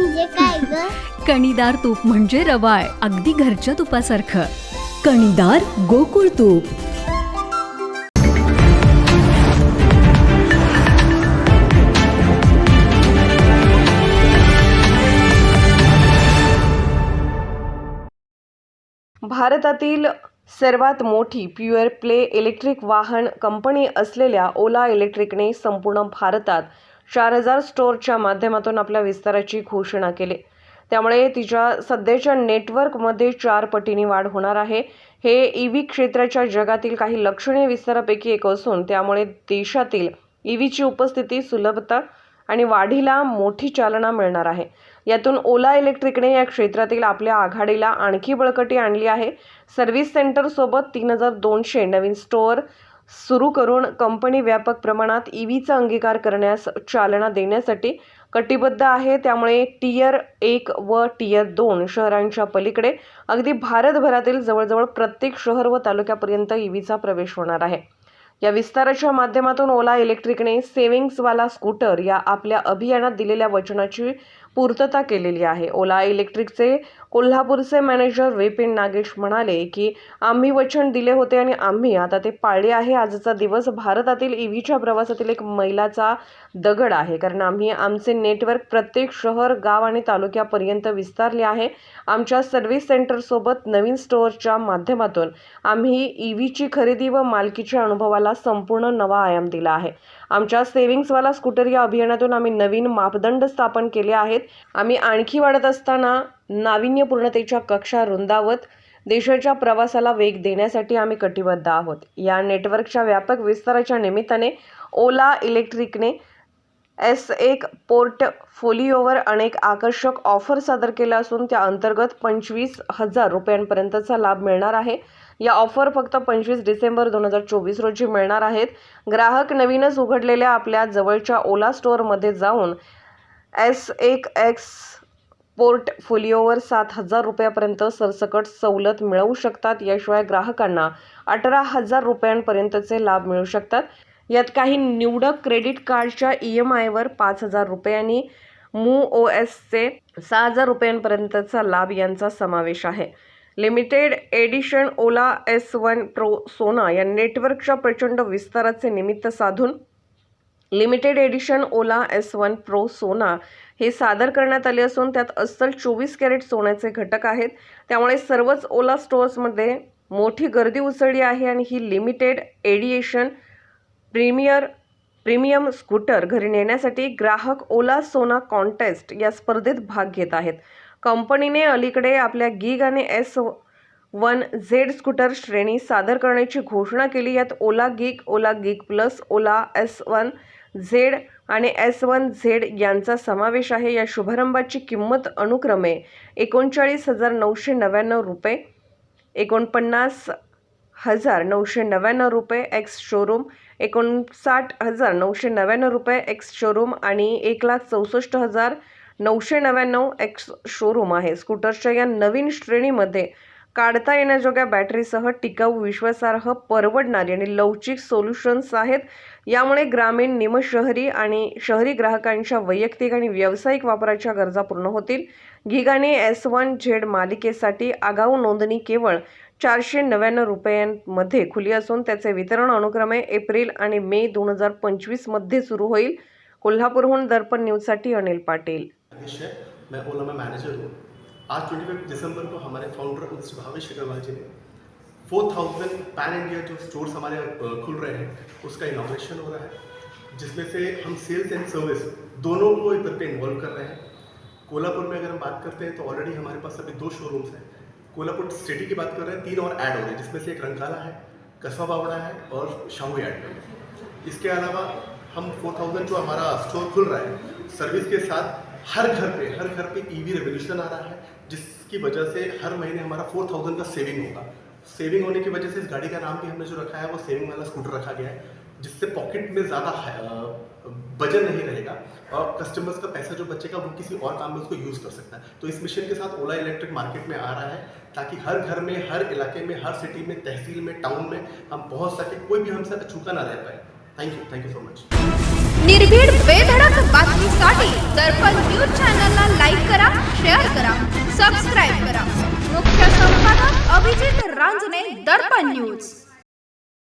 म्हणजे काय ग? कणीदार तूप म्हणजे रवाळ अगदी घरच्या तुपासारखं. कणीदार गोकुळ तूप. भारतातील सर्वात मोठी प्युअर प्ले इलेक्ट्रिक वाहन कंपनी असलेल्या ओला इलेक्ट्रिकने संपूर्ण भारतात चार हजार स्टोअरच्या माध्यमातून आपल्या विस्ताराची घोषणा केली. त्यामुळे तिच्या सध्याच्या नेटवर्कमध्ये चार पटीने वाढ होणार आहे. हे ई व्ही क्षेत्राच्या जगातील काही लक्षणीय विस्तारापैकी एक असून त्यामुळे देशातील ई व्हीची उपस्थिती सुलभता आणि वाढीला मोठी चालना मिळणार आहे. यातून ओला इलेक्ट्रिकने या क्षेत्रातील आपल्या आघाडीला आणखी बळकटी आणली आहे. सर्व्हिस सेंटरसोबत तीन हजार दोनशे नवीन स्टोअर सुरू करून कंपनी व्यापक प्रमाणात ई व्हीचा अंगीकार करण्यास चालना देण्यासाठी कटिबद्ध आहे. त्यामुळे टियर एक व टियर दोन शहरांच्या पलीकडे अगदी भारतभरातील जवळजवळ प्रत्येक शहर व तालुक्यापर्यंत ई व्हीचा प्रवेश होणार आहे. या विस्ताराच्या माध्यमातून ओला इलेक्ट्रिकने सेव्हिंग्सवाला स्कूटर या आपल्या अभियानात दिलेल्या वचनाची पूर्तता केलेली आहे. ओला इलेक्ट्रिकचे कोल्हापूरचे मॅनेजर विपिन नागेश म्हणाले की आम्ही वचन दिले होते आणि आम्ही आता ते पाळले आहे. आजचा दिवस भारतातील ईव्हीच्या प्रवासातील एक मैलाचा दगड आहे. कारण आम्ही आमचे नेटवर्क प्रत्येक शहर गाव आणि तालुक्यापर्यंत विस्तारले आहे. आमच्या सर्व्हिस सेंटरसोबत नवीन स्टोअरच्या माध्यमातून आम्ही ईव्हीची खरेदी व मालकीच्या अनुभवाला संपूर्ण नवा आयाम दिला आहे. आमच्या सेव्हिंग्सवाला स्कूटर या अभियानातून आम्ही नवीन मापदंड स्थापन केले आहेत. आम्ही आणखी वाढत असताना नाविन्यपूर्णतेच्या कक्षा रुंदावत देशाच्या प्रवासाला वेग देण्यासाठी आम्ही कटिबद्ध आहोत. या नेटवर्कच्या व्यापक विस्ताराच्या निमित्ताने ओला इलेक्ट्रिकने एस एक पोर्टफोलिओवर अनेक आकर्षक ऑफर सादर केल्या असून त्या अंतर्गत पंचवीस हजार रुपयांपर्यंतचा लाभ मिळणार आहे. या ऑफर फक्त पंचवीस डिसेंबर दोन हजार चोवीस रोजी मिळणार आहेत. ग्राहक नवीनच उघडलेल्या आपल्या जवळच्या ओला स्टोअरमध्ये जाऊन एस एक एक्स पोर्टफोलिओवर सात हजार रुपयापर्यंत सरसकट सवलत मिळवू शकतात. याशिवाय ग्राहकांना अठरा हजार रुपयांपर्यंतचे लाभ मिळू शकतात. यात काही निवडक क्रेडिट कार्डच्या ई एम आयवर पाच हजार रुपयांनी मू ओ एसचे सहा हजार रुपयांपर्यंतचा लाभ यांचा समावेश आहे. Limited edition Ola S one pro Sona या नेटवर्कच्या प्रचंड विस्ताराचे निमित्त साधून limited edition Ola S one pro Sona हे सादर करण्यात आले असून त्यात अस्सल चोवीस कॅरेट सोन्याचे घटक आहेत. त्यामुळे सर्वच ओला स्टोअर्समध्ये मोठी गर्दी उसळली आहे आणि ही limited edition premiere premium scooter घरी नेण्यासाठी ग्राहक ओला सोना कॉन्टेस्ट या स्पर्धेत भाग घेत आहेत. कंपनीने अलीकडे आपल्या गिग आणि एस वन झेड स्कूटर श्रेणी सादर करण्याची घोषणा केली. यात Ola gig Ola gig plus Ola S one Z आणि एस वन झेड यांचा समावेश आहे. या शुभारंभाची किंमत अनुक्रमे एकोणचाळीस हजार नऊशे नव्याण्णव रुपये एकोणपन्नास हजार नऊशे नव्याण्णव रुपये एक्स शोरूम एकोणसाठ हजार नऊशे नव्याण्णव रुपये एक्स शोरूम आणि एक लाख चौसष्ट हजार नऊशे नव्याण्णव एक्स शोरूम आहे. स्कूटरच्या या नवीन श्रेणीमध्ये काढता येण्याजोग्या बॅटरीसह टिकाऊ विश्वासार्ह परवडणारी आणि लवचिक सोल्युशन्स आहेत. यामुळे ग्रामीण निमशहरी आणि शहरी ग्राहकांच्या वैयक्तिक आणि व्यावसायिक वापराच्या गरजा पूर्ण होतील. गिगाने एस वन झेड मालिकेसाठी आगाऊ नोंदणी केवळ चारशे नव्याण्णव रुपयांमध्ये खुली असून त्याचे वितरण अनुक्रमे एप्रिल आणि मे दोन हजार पंचवीसमध्ये सुरू होईल. कोल्हापूरहून दर्पण न्यूजसाठी अनिल पाटील. मैं ओला में मैनेजर हूँ. आज ट्वेंटी फिफ्थ दिसंबर को हमारे फाउंडर मिस्टर भावेश अग्रवाल जी ने फोर थाउजेंड पैन इंडिया जो स्टोर्स हमारे खुल रहे हैं उसका इनोग्रेशन हो रहा है जिसमें से हम सेल्स एंड सर्विस दोनों को इधर पे इन्वॉल्व कर रहे हैं। कोल्हापुर में अगर हम बात करते हैं तो ऑलरेडी हमारे पास अभी दो शोरूम्स हैं। कोल्हापुर सिटी की बात कर रहे हैं, तीन और ऐड हो रहे हैं, जिसमें से एक रंकाला है कस्बा बावड़ा है और शाहू ऐड इसके अलावा हम 4000 जो हमारा स्टोर खुल रहा है सर्विस के साथ हर घर पे, हर घर पे ईवी रेवोल्यूशन आ रहा है, जिसकी वजह से हर महीने हमारा 4000 का सेविंग होगा। सेविंग होने की वजह से इस गाड़ी का नाम भी हमने जो रखा है, वो सेविंग वाला स्कूटर रखा गया है। जिससे पॉकेट में ज़्यादा वज़न नहीं रहेगा और कस्टमर्स का पैसा जो बचेगा वो किसी और काम में उसको यूज़ कर सकता है। तो इस मिशन के साथ ओला इलेक्ट्रिक मार्केट में आ रहा है ताकि हर घर में, हर इलाके में, हर सिटी में, तहसील में टाउन में हम पहुँच सके, कोई भी हमसे अछूका ना रह पाए। Thank you thank you so much निर्भीड बेधडक बातमीसाठी दर्पण न्यूज़ चॅनलला करा शेअर करा सबस्क्राईब करा। मुख्य संपादक अभिजित रांजणे दर्पण न्यूज़।